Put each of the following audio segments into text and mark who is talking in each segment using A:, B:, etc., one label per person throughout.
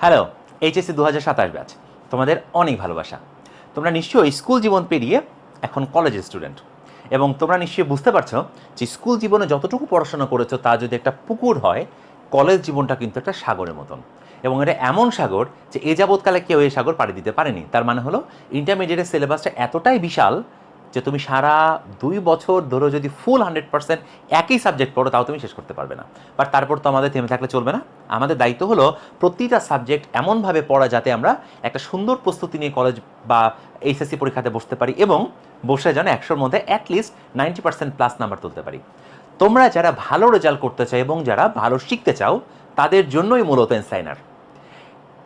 A: Hello HSC দু হাজার সাতাশ ব্যাচ। তোমাদের অনেক ভালোবাসা। তোমরা নিশ্চয়ই স্কুল জীবন পেরিয়ে এখন কলেজের স্টুডেন্ট। এবং তোমরা নিশ্চয়ই বুঝতে পারছ যে স্কুল জীবনে যতটুকু পড়াশোনা করেছ, তা যদি একটা পুকুর হয়, কলেজ জীবনটা কিন্তু একটা সাগরের মতন। এবং এটা এমন সাগর যে এ যাবৎকালে কেউ এই সাগর পাড়ি দিতে পারেনি। তার মানে হলো ইন্টারমিডিয়েটের সিলেবাসটা এতটাই বিশাল যে তুমি সারা দুই বছর ধরে যদি ফুল হান্ড্রেড পার্সেন্ট একই সাবজেক্ট পড়ো, তাও তুমি শেষ করতে পারবে না। বাট তারপর তো আমাদের থেমে থাকলে চলবে না। আমাদের দায়িত্ব হলো প্রতিটা সাবজেক্ট এমনভাবে পড়া যাতে আমরা একটা সুন্দর প্রস্তুতি নিয়ে কলেজ বা এইচএসসি পরীক্ষাতে বসতে পারি এবং বসে যেন একশোর মধ্যে at least ninety percent plus number তুলতে পারি। তোমরা যারা ভালো রেজাল্ট করতে চাও এবং যারা ভালো শিখতে চাও, তাদের জন্যই মূলত এনসাইনার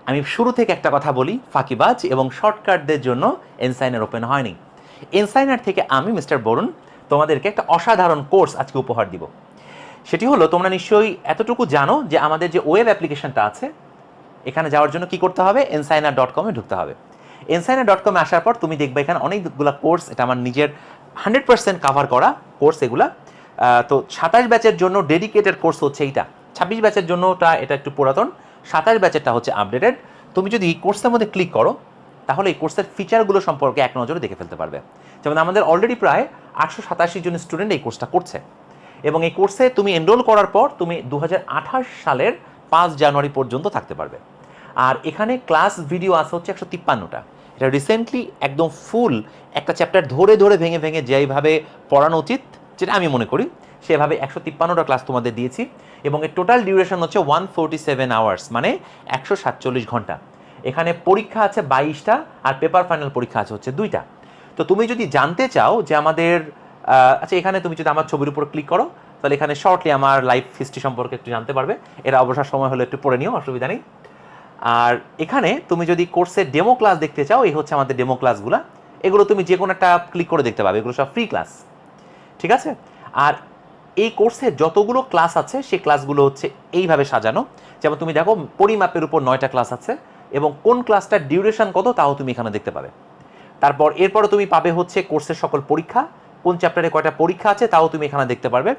A: আমি শুরু থেকে একটা কথা বলি, ফাঁকিবাজ এবং শর্টকাটদের জন্য এনসাইনার ওপেন হয়নি। এনসাইনার থেকে আমি, মিস্টার বরুণ, তোমাদেরকে একটা অসাধারণ কোর্স আজকে উপহার দিব। সেটি হলো, তোমরা নিশ্চয়ই এতটুকু জানো যে আমাদের যে ওয়েব অ্যাপ্লিকেশনটা আছে, এখানে যাওয়ার জন্য কি করতে হবে? এনসাইনার ডট কমে ঢুকতে হবে। এনসাইনার ডট কমে আসার পর তুমি দেখবে এখানে অনেকগুলো কোর্স, এটা আমার নিজের হান্ড্রেড পার্সেন্ট কাভার করা কোর্স এগুলা। তো সাতাশ ব্যাচের জন্য ডেডিকেটেড কোর্স হচ্ছে এইটা। ছাব্বিশ ব্যাচের জন্যটা এটা একটু পুরাতন, সাতাশ ব্যাচেরটা হচ্ছে আপডেটেড তুমি যদি কোর্সের মধ্যে ক্লিক করো তাহলে এই কোর্সের ফিচারগুলো সম্পর্কে এক নজরে দেখে ফেলতে পারবে। যেমন আমাদের অলরেডি প্রায় আটশো সাতাশি জন স্টুডেন্ট এই কোর্সটা করছে। এবং এই কোর্সে তুমি এনরোল করার পর তুমি দু হাজার আঠাশ সালের পাঁচ জানুয়ারি পর্যন্ত থাকতে পারবে। আর এখানে ক্লাস ভিডিও আছে হচ্ছে একশো তিপ্পান্নটা। এটা রিসেন্টলি একদম ফুল একটা চ্যাপ্টার ধরে ধরে ভেঙে ভেঙে যেইভাবে পড়ানো উচিত, যেটা আমি মনে করি, সেভাবে একশো তিপ্পান্নটা ক্লাস তোমাদের দিয়েছি। এবং এর টোটাল ডিউরেশন হচ্ছে ওয়ান ফোরটি সেভেন আওয়ার্স মানে একশো সাতচল্লিশ ঘণ্টা। এখানে পরীক্ষা আছে বাইশটা আর পেপার ফাইনাল পরীক্ষা আছে হচ্ছে দুইটা। তো তুমি যদি জানতে চাও যে আমাদের আচ্ছা এখানে তুমি যদি আমার ছবির উপর ক্লিক করো, তাহলে এখানে শর্টলি আমার লাইফ হিস্ট্রি সম্পর্কে একটু জানতে পারবে। এরা অবসর সময় হলে একটু পড়ে নিও, অসুবিধা নেই। আর এখানে তুমি যদি কোর্সের ডেমো ক্লাস দেখতে চাও, এই হচ্ছে আমাদের ডেমো ক্লাসগুলো এগুলো তুমি যে কোনো একটা ক্লিক করে দেখতে পাবে, এগুলো সব ফ্রি ক্লাস ঠিক আছে? আর এই কোর্সে যতগুলো ক্লাস আছে, সেই ক্লাসগুলো হচ্ছে এইভাবে সাজানো। যেমন তুমি দেখো, পরিমাপের উপর নয়টা ক্লাস আছে। এবং কোন ক্লাসটার ডিউরেশন কত তাও তুমি এখানে দেখতে পাবে। তারপর এরপরে তুমি পাবে হচ্ছে কোর্সের সকল পরীক্ষা, কোন চ্যাপ্টারে কয়টা পরীক্ষা আছে তাও তুমি এখানে দেখতে পারবে।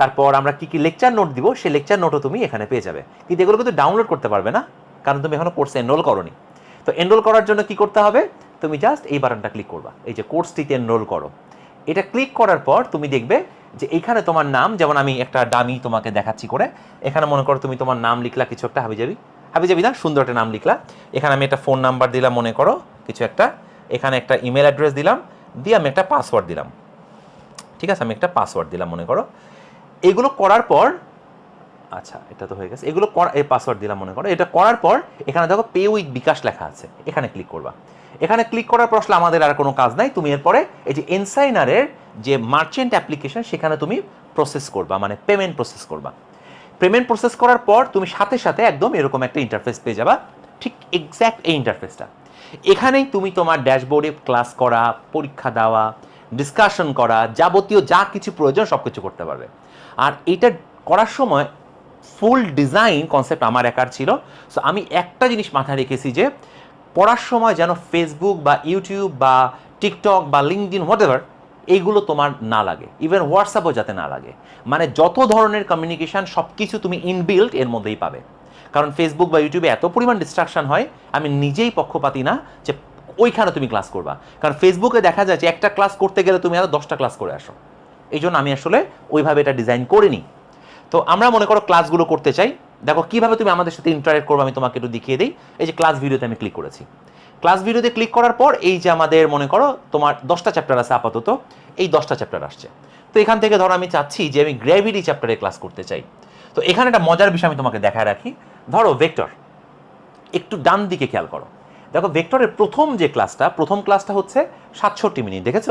A: তারপর আমরা কি কি লেকচার নোট দিব, সেই লেকচার নোটও তুমি এখানে পেয়ে যাবে। কিন্তু এগুলো কিন্তু ডাউনলোড করতে পারবে না, কারণ তুমি এখনও কোর্সে এনরোল করনি। তো এনরোল করার জন্য কি করতে হবে? তুমি জাস্ট এই বাটনটা ক্লিক করবা, এই যে কোর্সটিতে এনরোল করো। এটা ক্লিক করার পর তুমি দেখবে যে এখানে তোমার নাম, যেমন আমি একটা ডামি তোমাকে দেখাচ্ছি করে, এখানে মনে করো তুমি তোমার নাম লিখলা কিছু একটা হাবিজাবি। হাবিজাবি না সুন্দর একটা নাম লিখলা। এখানে আমি একটা ফোন নাম্বার দিলাম, মনে করো, কিছু একটা। এখানে একটা ইমেল অ্যাড্রেস দিলাম, দিয়ে আমি একটা পাসওয়ার্ড দিলাম। ঠিক আছে, আমি একটা পাসওয়ার্ড দিলাম, মনে করো। এগুলো করার পর আচ্ছা এটা তো হয়ে গেছে। এগুলো করা, এই পাসওয়ার্ড দিলাম, মনে করো। এটা করার পর, এখানে দেখো পে উইথ বিকাশ লেখা আছে। এখানে ক্লিক করবা। এখানে ক্লিক করার পর আসলে আমাদের আর কোনো কাজ নাই। তুমি এরপরে এই যে এনসাইনারের যে মার্চেন্ট অ্যাপ্লিকেশন সেখানে তুমি প্রসেস করবা মানে পেমেন্ট প্রসেস করবা। পেমেন্ট প্রসেস করার পর তুমি সাথে সাথে একদম এরকম একটা ইন্টারফেস পেয়ে যাবা। ঠিক এক্স্যাক্ট এই ইন্টারফেসটা এখানেই তুমি তোমার ড্যাশবোর্ডে ক্লাস করা, পরীক্ষা দেওয়া ডিসকাশন করা, যাবতীয় যা কিছু প্রয়োজন সব কিছু করতে পারবে। আর এটা করার সময় ফুল ডিজাইন কনসেপ্ট আমার একার ছিল। সো আমি একটা জিনিস মাথায় রেখেছি যে, পড়ার সময় যেন ফেসবুক বা ইউটিউব বা টিকটক বা লিঙ্কডিন হোয়াট এইগুলো তোমার না লাগে। ইভেন হোয়াটসঅ্যাপও যাতে না লাগে। মানে যত ধরনের কমিউনিকেশন সব কিছু তুমি ইনবিল্ট এর মধ্যেই পাবে। কারণ ফেসবুক বা ইউটিউবে এত পরিমাণ ডিস্ট্রাকশন হয়, আমি নিজেই পক্ষপাতি না যে ওইখানে তুমি ক্লাস করবা। কারণ ফেসবুকে দেখা যায় যে একটা ক্লাস করতে গেলে তুমি আরও দশটা ক্লাস করে আসো। এই জন্য আমি আসলে ওইভাবে এটা ডিজাইন করিনি। তো আমরা মনে করো ক্লাসগুলো করতে চাই। দেখো কীভাবে তুমি আমাদের সাথে ইন্টারেক্ট করব আমি তোমাকে একটু দেখিয়ে দিই। এই যে ক্লাস ভিডিওতে আমি ক্লিক করেছি। ক্লাস ভিডিওতে ক্লিক করার পর এই যে আমাদের, মনে করো, তোমার দশটা চ্যাপ্টার আছে আপাতত, এই দশটা চ্যাপ্টার আসছে। তো এখান থেকে ধরো আমি চাচ্ছি যে আমি গ্র্যাভিটি চ্যাপ্টারে ক্লাস করতে চাই। তো এখানে একটা মজার বিষয় আমি তোমাকে দেখায় রাখি। ধরো ভেক্টর একটু ডান দিকে খেয়াল করো। দেখো ভেক্টরের প্রথম যে ক্লাসটা প্রথম ক্লাসটা হচ্ছে সাতষট্টি মিনিট, দেখেছ?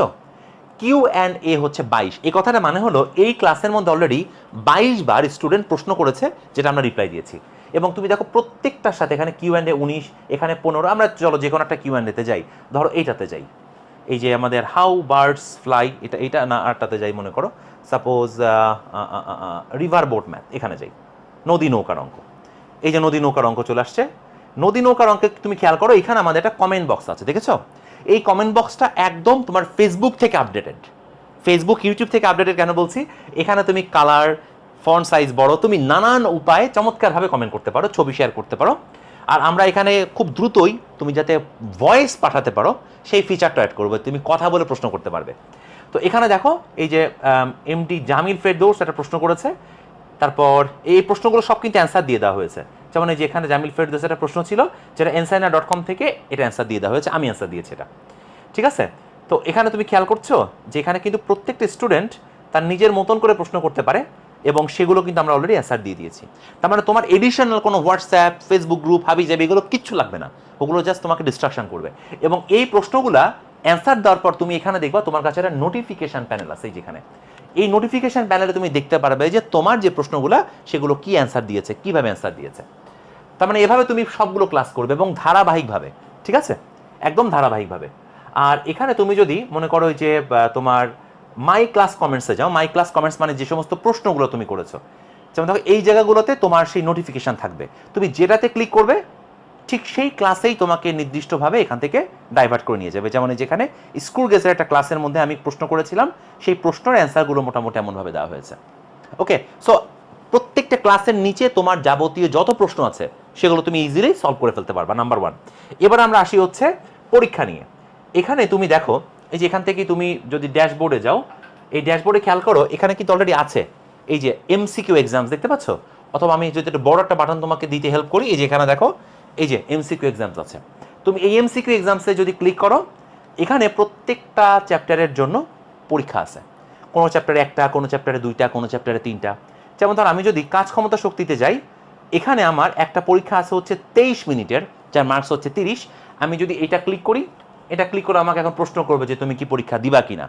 A: কিউ অ্যান্ড এ হচ্ছে বাইশ। এই কথাটা মানে হলো, এই ক্লাসের মধ্যে অলরেডি বাইশ বার স্টুডেন্ট প্রশ্ন করেছে, যেটা আমরা রিপ্লাই দিয়েছি। এবং তুমি দেখো প্রত্যেকটার সাথে এখানে কিউ অ্যান্ড এ উনিশ, এখানে পনেরো, আমরা চলো যে কোনো একটা কিউ অ্যান্ড এতে যাই। ধরো এইটাতে যাই। এই যে আমাদের হাউ বার্ডস ফ্লাই এটা এটা না আরটাতে যাই মনে করো। সাপোজ রিভার বোট ম্যাথ এখানে যাই। নদী নৌকার অঙ্ক। এই যে নদী নৌকার অঙ্ক চলে আসছে। নদী নৌকার অঙ্কে তুমি খেয়াল করো, এখানে আমাদের একটা কমেন্ট বক্স আছে, দেখেছ? এই কমেন্ট বক্সটা একদম তোমার ফেসবুক থেকে আপডেটেড ফেসবুক ইউটিউব থেকে আপডেটেড কেন বলছি? এখানে তুমি কালার ফন্ট সাইজ বড়, তুমি নানান উপায়ে চমৎকারভাবে কমেন্ট করতে পারো, ছবি শেয়ার করতে পারো। আর আমরা এখানে খুব দ্রুতই তুমি যাতে ভয়েস পাঠাতে পারো, সেই ফিচারটা অ্যাড করবে, তুমি কথা বলে প্রশ্ন করতে পারবে। তো এখানে দেখো, এই যে এমডি জামিল ফেরদৌস একটা প্রশ্ন করেছে। তারপর এই প্রশ্নগুলো সব কিন্তু অ্যান্সার দিয়ে দেওয়া হয়েছে। যেমন এই যে এখানে জামিল ফেরদৌস একটা প্রশ্ন ছিল, যেটা এনসাইনা ডট কম থেকে এটা অ্যান্সার দিয়ে দেওয়া হয়েছে, আমি অ্যান্সার দিয়েছি এটা। ঠিক আছে? তো এখানে তুমি খেয়াল করছ যে এখানে কিন্তু প্রত্যেকটা স্টুডেন্ট তার নিজের মতন করে প্রশ্ন করতে পারে এবং সেগুলো কিন্তু আমরা অলরেডি অ্যান্সার দিয়ে দিয়েছি। তার মানে তোমার এডিশনাল কোনো হোয়াটসঅ্যাপ ফেসবুক গ্রুপ হাবি যাবে এগুলো কিচ্ছু লাগবে না। ওগুলো জাস্ট তোমাকে ডিস্ট্রাকশন করবে। এবং এই প্রশ্নগুলা অ্যান্সার দেওয়ার পর তুমি এখানে দেখবা তোমার কাছে একটা নোটিফিকেশন প্যানেল আছে যেখানে। এই নোটিফিকেশন প্যানেলে তুমি দেখতে পারবে যে তোমার যে প্রশ্নগুলো, সেগুলো কি অ্যান্সার দিয়েছে, কীভাবে অ্যান্সার দিয়েছে। তার মানে এভাবে তুমি সবগুলো ক্লাস করবে এবং ধারাবাহিকভাবে, ঠিক আছে? একদম ধারাবাহিকভাবে। আর এখানে তুমি যদি মনে করো যে তোমার মাই ক্লাস কমেন্টসে যাও মাই ক্লাস কমেন্টস মানে যে সমস্ত প্রশ্নগুলো তুমি করেছ। যেমন দেখো, এই জায়গাগুলোতে তোমার সেই নোটিফিকেশন থাকবে। তুমি যেটাতে ক্লিক করবে, ঠিক সেই ক্লাসেই তোমাকে নির্দিষ্টভাবে এখান থেকে ডাইভার্ট করে নিয়ে যাবে। যেমন যেখানে স্কুল গেজের একটা ক্লাসের মধ্যে আমি প্রশ্ন করেছিলাম, সেই প্রশ্নের অ্যান্সারগুলো মোটামুটি এমনভাবে দেওয়া হয়েছে। ওকে সো প্রত্যেকটা ক্লাসের নিচে তোমার যাবতীয় যত প্রশ্ন আছে, সেগুলো তুমি ইজিলি সলভ করে ফেলতে পারবা নাম্বার ওয়ান এবার আমরা আসি হচ্ছে পরীক্ষা নিয়ে। এখানে তুমি দেখো এই যে এখান থেকে তুমি যদি ড্যাশবোর্ডে যাও, এই ড্যাশবোর্ডে খেয়াল করো, এখানে কিন্তু অলরেডি আছে। এই যে এমসিকিউ এক্সামস দেখতে পাচ্ছ? অথবা আমি যদি একটা বড় একটা বাটন তোমাকে দিতে হেল্প করি, এই যে এখানে দেখো, এই যে এমসিকিউ এক্সামস আছে। তুমি এই এমসিকিউ এক্সামসে যদি ক্লিক করো, এখানে প্রত্যেকটা চ্যাপ্টারের জন্য পরীক্ষা আছে। কোনো চ্যাপ্টারে একটা, কোনো চ্যাপ্টারে দুইটা, কোনো চ্যাপ্টারে তিনটা। যেমন ধর, আমি যদি কাজ ক্ষমতা শক্তিতে যাই, এখানে আমার একটা পরীক্ষা আছে হচ্ছে তেইশ মিনিটের, যার মার্কস হচ্ছে তিরিশ। আমি যদি এটা ক্লিক করি এটা ক্লিক করে আমাকে এখন প্রশ্ন করবে যে তুমি কি পরীক্ষা দিবা কিনা।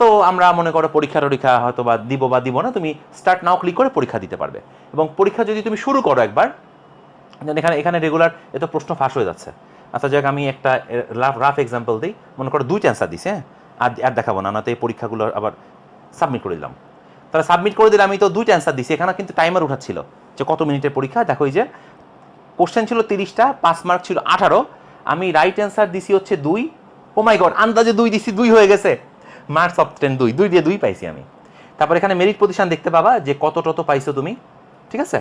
A: তো আমরা মনে করো পরীক্ষা টরীক্ষা হয়তো বা দিব বা দিব না, তুমি স্টার্ট নাও ক্লিক করে পরীক্ষা দিতে পারবে। এবং পরীক্ষা যদি তুমি শুরু করো একবার এখানে এখানে রেগুলার এত প্রশ্ন ফাঁস হয়ে যাচ্ছে। আচ্ছা যাক, আমি একটা রাফ রাফ এক্সাম্পল দিই। মনে করো দুইটা অ্যান্সার দিছে হ্যাঁ? আর আর দেখাবো না না তো এই পরীক্ষাগুলো আবার সাবমিট করে দিলাম। তাহলে সাবমিট করে দিলে আমি তো দুইটা অ্যান্সার দিছি এখানে কিন্তু টাইমার উঠাচ্ছিল যে কত মিনিটের পরীক্ষা। দেখো যে কোশ্চেন ছিল তিরিশটা পাস মার্ক ছিল আঠারো। আমি রাইট অ্যান্সার দিছি হচ্ছে দুই ও মাই গড আন্দাজে দুই দিছি, দুই হয়ে গেছে। মার্কস অফ টেন দুই দুই দিয়ে দুই পাইছি আমি। তারপর এখানে মেরিট প্রতিষ্ঠান দেখতে পাবা যে কত টত পাইছো তুমি, ঠিক আছে?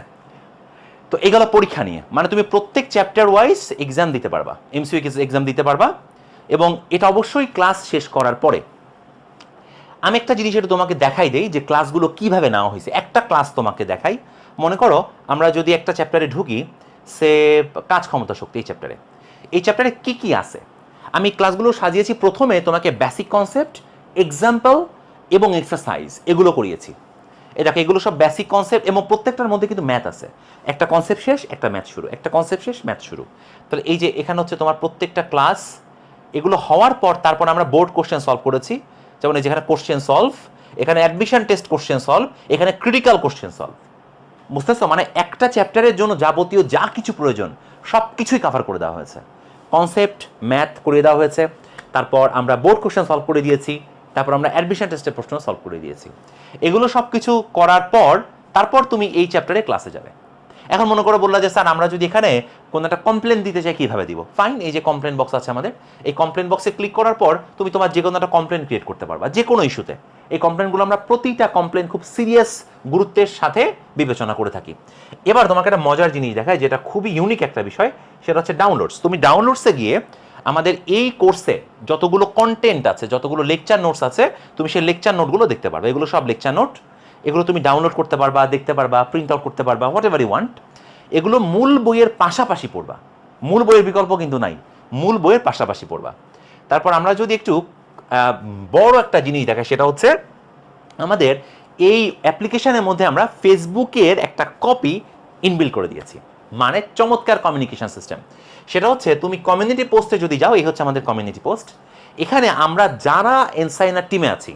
A: তো এগুলো পরীক্ষা নিয়ে। মানে তুমি প্রত্যেক চ্যাপ্টার ওয়াইজ এক্সাম দিতে পারবা এমসিউ এক্সাম দিতে পারবা, এবং এটা অবশ্যই ক্লাস শেষ করার পরে। আমি একটা জিনিস এটা তোমাকে দেখাই দেই যে ক্লাসগুলো কীভাবে নেওয়া হয়েছে। একটা ক্লাস তোমাকে দেখাই। মনে করো, আমরা যদি একটা চ্যাপ্টারে ঢুকি, সে কাজ ক্ষমতা শক্তি এই চ্যাপ্টারে এই চ্যাপ্টারে কি কি আছে? আমি ক্লাসগুলো সাজিয়েছি। প্রথমে তোমাকে বেসিক কনসেপ্ট এক্সাম্পল এবং এক্সারসাইজ এগুলো করিয়েছি। এটাকে এগুলো সব বেসিক কনসেপ্ট এবং প্রত্যেকটার মধ্যে কিন্তু ম্যাথ আছে। একটা কনসেপ্ট শেষ, একটা ম্যাথ শুরু। একটা কনসেপ্ট শেষ ম্যাথ শুরু। তাহলে এই যে এখানে হচ্ছে তোমার প্রত্যেকটা ক্লাস এগুলো হওয়ার পর তারপর আমরা বোর্ড কোশ্চেন সলভ করেছি। যেমন এই যেখানে কোশ্চেন সলভ এখানে অ্যাডমিশন টেস্ট কোশ্চেন সলভ এখানে ক্রিটিক্যাল কোশ্চেন সলভ বুঝতেছো? মানে একটা চ্যাপ্টারের জন্য যাবতীয় যা কিছু প্রয়োজন সব কিছুই কাভার করে দেওয়া হয়েছে। কনসেপ্ট ম্যাথ করে দেওয়া হয়েছে। তারপর আমরা বোর্ড কোশ্চেন সলভ করে দিয়েছি। তারপর আমরা অ্যাডমিশন টেস্টের প্রশ্ন সলভ করে দিয়েছি। এগুলো সব কিছু করার পর, তারপর তুমি এই চ্যাপ্টারে ক্লাসে যাবে। এখন মনে করে বললা যে, স্যার, আমরা যদি এখানে কোনো একটা কমপ্লেন দিতে চাই কীভাবে দিব? ফাইন এই যে কমপ্লেন বক্স আছে আমাদের, এই কমপ্লেন বক্সে ক্লিক করার পর তুমি তোমার যে কোনো একটা কমপ্লেন ক্রিয়েট করতে পারবা, যে কোনো ইস্যুতে এই কমপ্লেনগুলো আমরা প্রতিটা কমপ্লেন খুব সিরিয়াস গুরুত্বের সাথে বিবেচনা করে থাকি। এবার তোমাকে একটা মজার জিনিস দেখায় যেটা খুবই ইউনিক একটা বিষয়, সেটা হচ্ছে ডাউনলোডস তুমি ডাউনলোডসে গিয়ে আমাদের এই কোর্সে যতগুলো কন্টেন্ট আছে, যতগুলো লেকচার নোটস আছে, তুমি সেই লেকচার নোটগুলো দেখতে পারবে। এগুলো সব লেকচার নোট এগুলো তুমি ডাউনলোড করতে পারবা, দেখতে পারবা প্রিন্ট আউট করতে পারবা হোয়াট এভার ইউ ওয়ান্ট এগুলো মূল বইয়ের পাশাপাশি পড়বা। মূল বইয়ের বিকল্প কিন্তু নাই। মূল বইয়ের পাশাপাশি পড়বা। তারপর আমরা যদি একটু বড় একটা জিনিস দেখাই, সেটা হচ্ছে আমাদের এই অ্যাপ্লিকেশনের মধ্যে আমরা ফেসবুকের একটা কপি ইনবিল্ড করে দিয়েছি। মানে চমৎকার কমিউনিকেশন সিস্টেম সেটা হচ্ছে, তুমি কমিউনিটি পোস্টে যদি যাও, এই হচ্ছে আমাদের কমিউনিটি পোস্ট এখানে আমরা যারা এনসাইনার টিমে আছি,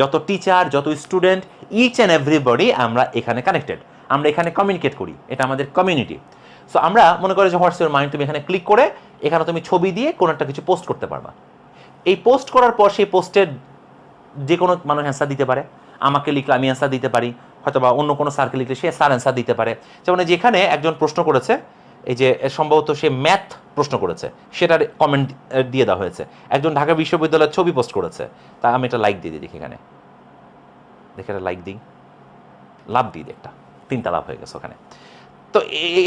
A: যত টিচার যত স্টুডেন্ট ইচ অ্যান্ড এভরিবডি আমরা এখানে কানেক্টেড আমরা এখানে কমিউনিকেট করি, এটা আমাদের কমিউনিটি সো আমরা মনে করি যে হোয়াটসঅ্যাপের মাইন্ড, তুমি এখানে ক্লিক করে এখানে তুমি ছবি দিয়ে কোনো একটা কিছু পোস্ট করতে পারবা। এই পোস্ট করার পর সেই পোস্টের যে কোনো মানুষ অ্যান্সার দিতে পারে। আমাকে লিখলে আমি অ্যান্সার দিতে পারি হয়তো বা অন্য কোনো স্যারকে লিখলে সে স্যার অ্যান্সার দিতে পারে। যেমন যেখানে একজন প্রশ্ন করেছে, এই যে সম্ভবত সে ম্যাথ প্রশ্ন করেছে, সেটার কমেন্ট দিয়ে দেওয়া হয়েছে। একজন ঢাকা বিশ্ববিদ্যালয়ের ছবি পোস্ট করেছে। তা আমি একটা লাইক দিয়ে দিই, দেখি এখানে। দেখে একটা লাইক দিই। লাভ দিই একটা তিনটা লাভ হয়ে গেছে ওখানে। তো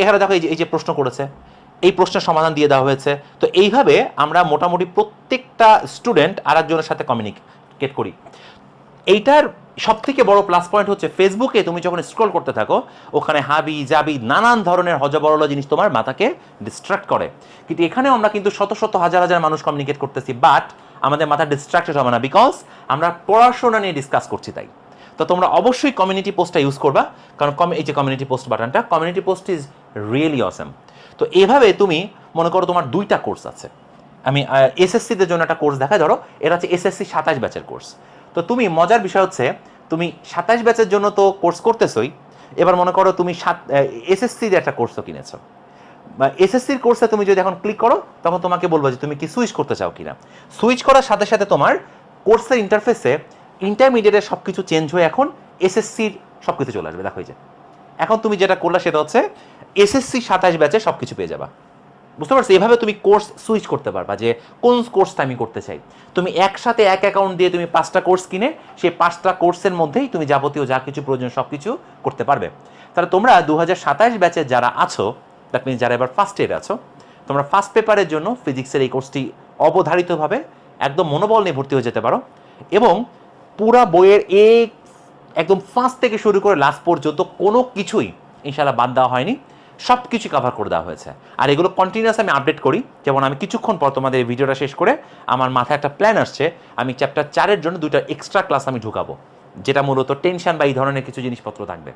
A: এখানে দেখো এই যে প্রশ্ন করেছে, এই প্রশ্নের সমাধান দিয়ে দেওয়া হয়েছে। তো এইভাবে আমরা মোটামুটি প্রত্যেকটা স্টুডেন্ট আর একজনের সাথে কমিউনিকেট করি। এইটার সব থেকে বড় প্লাস পয়েন্ট হচ্ছে ফেসবুকে তুমি যখন স্ক্রল করতে থাকো, ওখানে হাবি জাবি নানান ধরনের হজবরল জিনিস তোমার মাথাকে ডিস্ট্রাক্ট করে। কিন্তু এখানেও আমরা কিন্তু শত শত, হাজার হাজার মানুষ কমিউনিকেট করতেছি বাট আমাদের মাথা ডিস্ট্রাক্টেড হবে না বিকজ আমরা পড়াশোনা নিয়ে ডিসকাস করছি তাই। তো তোমরা অবশ্যই কমিউনিটি পোস্টটা ইউজ করবা, কারণ কম- এই যে কমিউনিটি পোস্ট বাটনটা community post is really awesome তো এভাবে তুমি মনে করো তোমার দুইটা কোর্স আছে। আমি এসএসসিদের জন্য একটা কোর্স দেখা ধরো, এটা হচ্ছে এসএসসি সাতাশ ব্যাচের কোর্স তো তুমি মজার বিষয় হচ্ছে, তুমি সাতাশ ব্যাচের জন্য তো কোর্স করতেছই, এবার মনে করো তুমি সাত এসএসসির একটা কোর্সও কিনেছো। এসএসসির কোর্সে তুমি যদি এখন ক্লিক করো, তখন তোমাকে বলব যে তুমি কি সুইচ করতে চাও কিনা। সুইচ করার সাথে সাথে তোমার কোর্সের ইন্টারফেসে ইন্টারমিডিয়েটের সব কিছু চেঞ্জ হয়ে এখন এসএসসির সব কিছু চলে আসবে, দেখো যে। এখন তুমি যেটা করলা সেটা হচ্ছে এসএসসি সাতাশ ব্যাচে সব কিছু পেয়ে যাবা। বুঝতে পারছ? এভাবে তুমি কোর্স সুইচ করতে পারবা যে কোন কোর্সটা আমি করতে চাই। তুমি একসাথে এক অ্যাকাউন্ট দিয়ে তুমি পাঁচটা কোর্স কিনে সেই পাঁচটা কোর্সের মধ্যেই তুমি যাবতীয় যা কিছু প্রয়োজন সব কিছু করতে পারবে। তাহলে তোমরা দু হাজার সাতাশ ব্যাচে যারা আছো দ্যাট মিনস যারা এবার ফার্স্ট ইয়ারে আছো, তোমরা ফার্স্ট পেপারের জন্য ফিজিক্সের এই কোর্সটি অবধারিতভাবে একদম মনোবল নিয়ে ভর্তি হয়ে যেতে পারো এবং পুরা বইয়ের এই একদম ফার্স্ট থেকে শুরু করে লাস্ট পর্যন্ত কোনো কিছুই ইনশাল্লাহ বাদ দেওয়া হয়নি। সব কিছু কভার করে দেওয়া হয়েছে। আর এগুলো কন্টিনিউয়াস আমি আপডেট করি। যেমন আমি কিছুক্ষণ পর তোমাদের ভিডিওটা শেষ করে আমার মাথায় একটা প্ল্যান আসছে। আমি চ্যাপ্টার চারের জন্য দুইটা এক্সট্রা ক্লাস আমি ঢুকাবো। যেটা মূলত টেনশন বা এই ধরনের কিছু জিনিসপত্র থাকবে।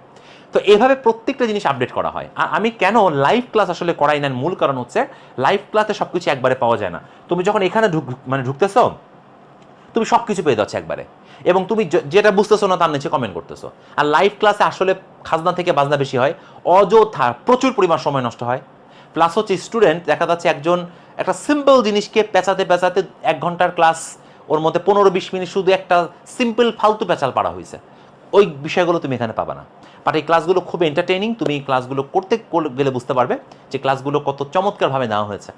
A: তো এভাবে প্রত্যেকটা জিনিস আপডেট করা হয়। আর আমি কেন লাইভ ক্লাস আসলে করাই না মূল কারণ হচ্ছে লাইভ ক্লাসে সব কিছু একবারে পাওয়া যায় না। তুমি যখন এখানে ঢুক মানে ঢুকতেছো তুমি সব কিছু পেয়ে যাচ্ছ একবারে। এবং তুমি যেটা বুঝতেছো না তার নিচে কমেন্ট করতেছো। আর লাইভ ক্লাসে আসলে খাজনা থেকে বাজনা বেশি হয়, অযথা প্রচুর পরিমাণ সময় নষ্ট হয়। প্লাস হচ্ছে স্টুডেন্ট দেখা যাচ্ছে একজন, একটা সিম্পল জিনিসকে পেঁচাতে পেঁচাতে এক ঘণ্টার ক্লাস ওর মধ্যে পনেরো বিশ মিনিট শুধু একটা সিম্পল ফালতু পেঁচাল পাড়া হয়েছে ওই বিষয়গুলো তুমি এখানে পাবা না। বাট এই ক্লাসগুলো খুব এন্টারটেইনিং তুমি ক্লাসগুলো করতে গেলে বুঝতে পারবে যে ক্লাসগুলো কত চমৎকারভাবে নেওয়া হয়েছে।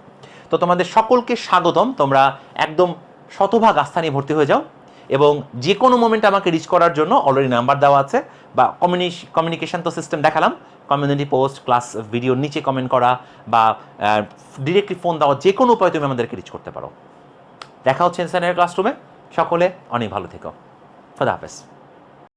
A: তো তোমাদের সকলকে স্বাগতম। তোমরা একদম শতভাগ আস্থা নিয়ে ভর্তি হয়ে যাও এবং যে কোনো মোমেন্টে আমাকে রিচ করার জন্য অলরেডি নাম্বার দেওয়া আছে বা কমিউনি কমিউনিকেশান তো সিস্টেম দেখালাম কমিউনিটি পোস্ট ক্লাস ভিডিওর নিচে কমেন্ট করা বা ডিরেক্টলি ফোন দেওয়া, যে কোনো উপায়ে তুমি আমাদেরকে রিচ করতে পারো। দেখা হচ্ছে ইনসানের ক্লাসরুমে সকলে অনেক ভালো থেকো। খোদা হাফেজ।